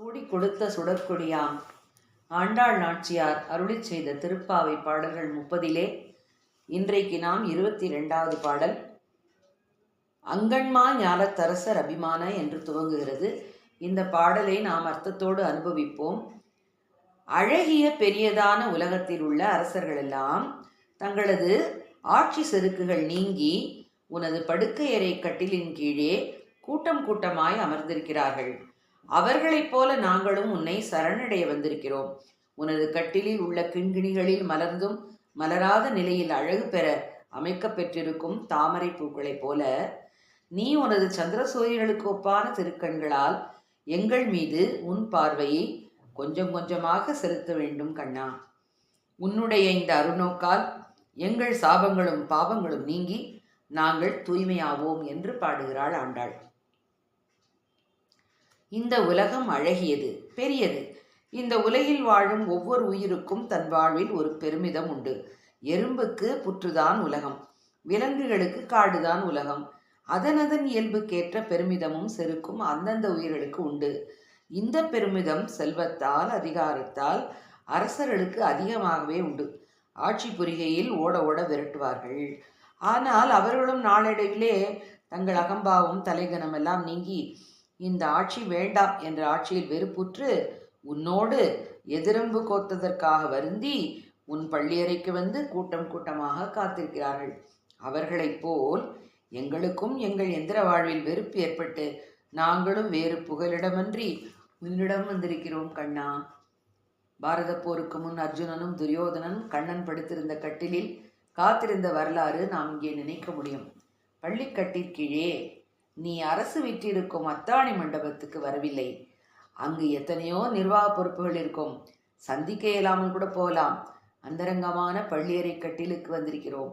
சூடி கொடுத்த சுடற்கொடியாம். ஆண்டாள் நாச்சியார் அருளிச் செய்த திருப்பாவை பாடல்கள் முப்பதிலே இன்றைக்கு நாம் இருபத்தி ரெண்டாவது பாடல். அங்கன்மா ஞானத்தரசர் அபிமான என்று துவங்குகிறது. இந்த பாடலை நாம் அர்த்தத்தோடு அனுபவிப்போம். அழகிய பெரியதான உலகத்தில் உள்ள அரசர்களெல்லாம் தங்களது ஆட்சி செருக்குகள் நீங்கி உனது படுக்கையறை கட்டிலின் கீழே கூட்டம் கூட்டமாய் அமர்ந்திருக்கிறார்கள். அவர்களைப் போல நாங்களும் உன்னை சரணடைய வந்திருக்கிறோம். உனது கட்டிலில் உள்ள கிண்கிணிகளில் மலர்ந்தும் மலராத நிலையில் அழகு பெற அமைக்க பெற்றிருக்கும் தாமரை பூக்களைப் போல நீ உனது சந்திர சூரியர்களுக்கு ஒப்பான திருக்கண்களால் எங்கள் மீது உன் பார்வையை கொஞ்சம் கொஞ்சமாக செலுத்த வேண்டும் கண்ணா. உன்னுடைய இந்த அருணோக்கால் எங்கள் சாபங்களும் பாவங்களும் நீங்கி நாங்கள் தூய்மையாவோம் என்று பாடுகிறாள் ஆண்டாள். இந்த உலகம் அழகியது பெரியது. இந்த உலகில் வாழும் ஒவ்வொரு உயிருக்கும் தன் வாழ்வில் ஒரு பெருமிதம் உண்டு. எறும்புக்கு புற்றுதான் உலகம் விலங்குகளுக்கு காடுதான் உலகம். அதனதன் இயல்புக்கேற்ற பெருமிதமும் செருக்கும் அந்தந்த உயிர்களுக்கு உண்டு. இந்த பெருமிதம் செல்வத்தால் அதிகாரத்தால் அரசர்களுக்கு அதிகமாகவே உண்டு. ஆட்சி புரிகையில் ஓட ஓட விரட்டுவார்கள். ஆனால் அவர்களும் நாளடைவிலே தங்கள் அகம்பாவம் தலைகனம் எல்லாம் நீங்கி இந்த ஆட்சி வேண்டாம் என்ற ஆட்சியில் வெறுப்புற்று உன்னோடு எதிரம்பு கோத்ததற்காக வருந்தி உன் பள்ளியறைக்கு வந்து கூட்டம் கூட்டமாக காத்திருக்கிறார்கள். அவர்களைப் போல் எங்களுக்கும் எங்கள் எந்திர வாழ்வில் வெறுப்பு ஏற்பட்டு நாங்களும் வேறு புகலிடமன்றி உன்னிடம் வந்திருக்கிறோம் கண்ணா. பாரத போருக்கு முன் அர்ஜுனனும் துரியோதனனும் கண்ணன் படுத்திருந்த கட்டிலில் காத்திருந்த வரலாறு நாம் இங்கே நினைக்க முடியும். பள்ளிக்கட்டிற்கீழே நீ அரசு விற்றிருக்கும் அத்தாணி மண்டபத்துக்கு வரவில்லை. அங்கு எத்தனையோ நிர்வாக பொறுப்புகள் இருக்கும். சந்திக்க இயலாமல் கூட போகலாம். அந்தரங்கமான பள்ளியறை கட்டிலுக்கு வந்திருக்கிறோம்.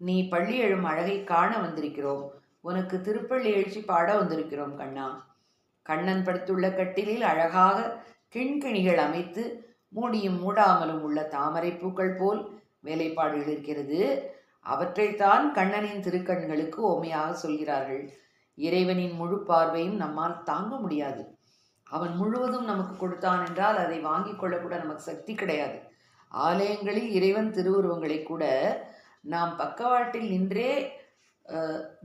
நீ பள்ளி எழும் அழகை காண வந்திருக்கிறோம். உனக்கு திருப்பள்ளி எழுச்சி பாட வந்திருக்கிறோம் கண்ணா. கண்ணன் படுத்துள்ள கட்டிலில் அழகாக கிண்கிணிகள் அமைத்து மூடியும் மூடாமலும் உள்ள தாமரை பூக்கள் போல் வேலைப்பாடுகள் இருக்கிறது அவற்றைத்தான் கண்ணனின் திருக்கண்களுக்கு ஓமையாக சொல்கிறார்கள். இறைவனின் முழு பார்வையும் நம்மால் தாங்க முடியாது. அவன் முழுவதும் நமக்கு கொடுத்தான் என்றால் அதை வாங்கி கொள்ளக்கூட நமக்கு சக்தி கிடையாது. ஆலயங்களில் இறைவன் திருவுருவங்களை கூட நாம் பக்கவாட்டில் நின்றே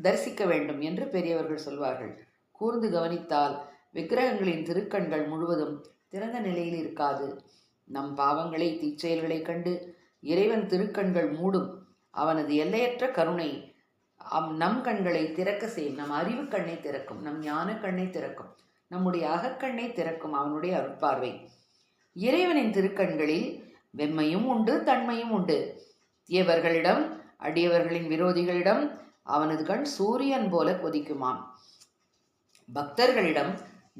தரிசிக்க வேண்டும் என்று பெரியவர்கள் சொல்வார்கள். கூர்ந்து கவனித்தால் விக்கிரகங்களின் திருக்கண்கள் முழுவதும் திறந்த நிலையில் இருக்காது. நம் பாவங்களை தீச்செயல்களை கண்டு இறைவன் திருக்கண்கள் மூடும். அவனது எல்லையற்ற கருணை அம் நம் கண்களை திறக்க செய்யும் நம் அறிவு கண்ணை திறக்கும் நம் ஞான கண்ணை திறக்கும் நம்முடைய அகக்கண்ணை திறக்கும் அவனுடைய அருட்பார்வை. இறைவனின் திருக்கண்களில் வெம்மையும் உண்டு தன்மையும் உண்டு. தீயவர்களிடம் அடியவர்களின் விரோதிகளிடம் அவனது கண் சூரியன் போல கொதிக்குமாம். பக்தர்களிடம்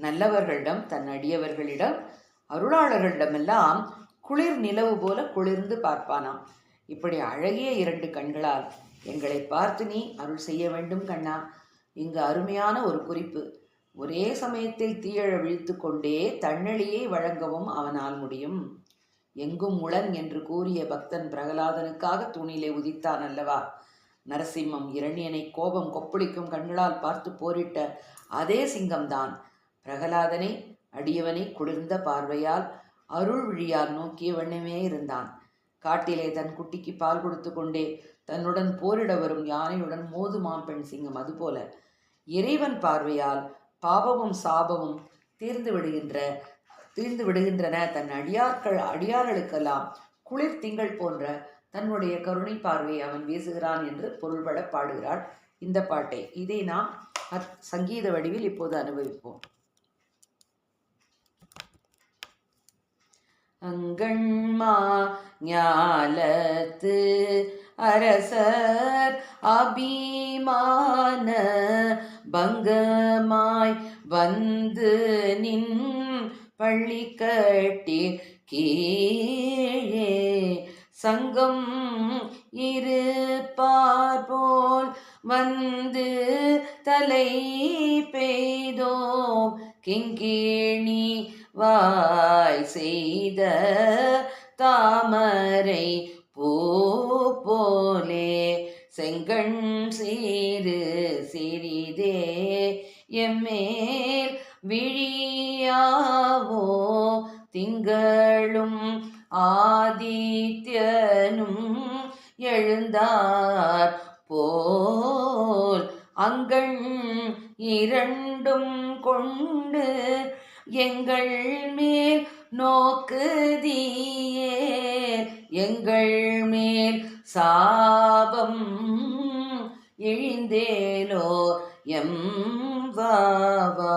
நல்லவர்களிடம் தன் அடியவர்களிடம் அருளாளர்களிடமெல்லாம் குளிர் நிலவு போல குளிர்ந்து பார்ப்பானாம். இப்படி அழகிய இரண்டு கண்களால் எங்களை பார்த்து நீ அருள் செய்ய வேண்டும் கண்ணா. இங்கு அருமையான ஒரு குறிப்பு. ஒரே சமயத்தில் தீயழ விழித்து கொண்டே தன்னழியை வழங்கவும் அவனால் முடியும். எங்கும் உளன் என்று கூறிய பக்தன் பிரகலாதனுக்காக தூணிலே உதித்தான் அல்லவா? நரசிம்மம் இரணியனை கோபம் கொப்பளிக்கும் கண்களால் பார்த்து போரிட்ட அதே சிங்கம்தான். பிரகலாதனை அடியவனை குளிர்ந்த பார்வையால் அருள் விழியால் நோக்கிய வண்ணமே இருந்தான். காட்டிலே தன் குட்டிக்கு பால் கொடுத்து கொண்டே தன்னுடன் போரிட வரும் யானையுடன் மோதுமாம் பெண் சிங்கம் அதுபோல. இறைவன் பார்வையால் பாவமும் சாபமும் தீர்ந்து விடுகின்ற தீர்ந்து விடுகின்றன. தன் அடியார்கள் அடியார்களுக்கெல்லாம் குளிர் திங்கள் போன்ற தன்னுடைய கருணை பார்வையை அவன் வீசுகிறான் என்று பொருள்பட பாடுகிறாள் இந்த பாட்டை. இதை நாம் சங்கீத வடிவில் இப்போது அனுபவிப்போம். அங்கண்மா ஞாலத்து அரசர் அபிமான பங்கமாய் வந்து நின் பள்ளி கட்டி கீழே சங்கம் இருப்பார் போல் வந்து தலை பெய்தோம். கிங்கேணி வாய் செய்த தாமரை பூ போலே செங்கண் சீரு சிறிதே எம்மேல் விழியாவோ திங்களும் ஆதித்யனும் எழுந்தார் போல் அங்கண் இரண்டும் கொண்டு எங்கள் மேல் நோக்குதியே எங்கள் மேல் சாபம் இழிந்தேலோ? எம் வாவா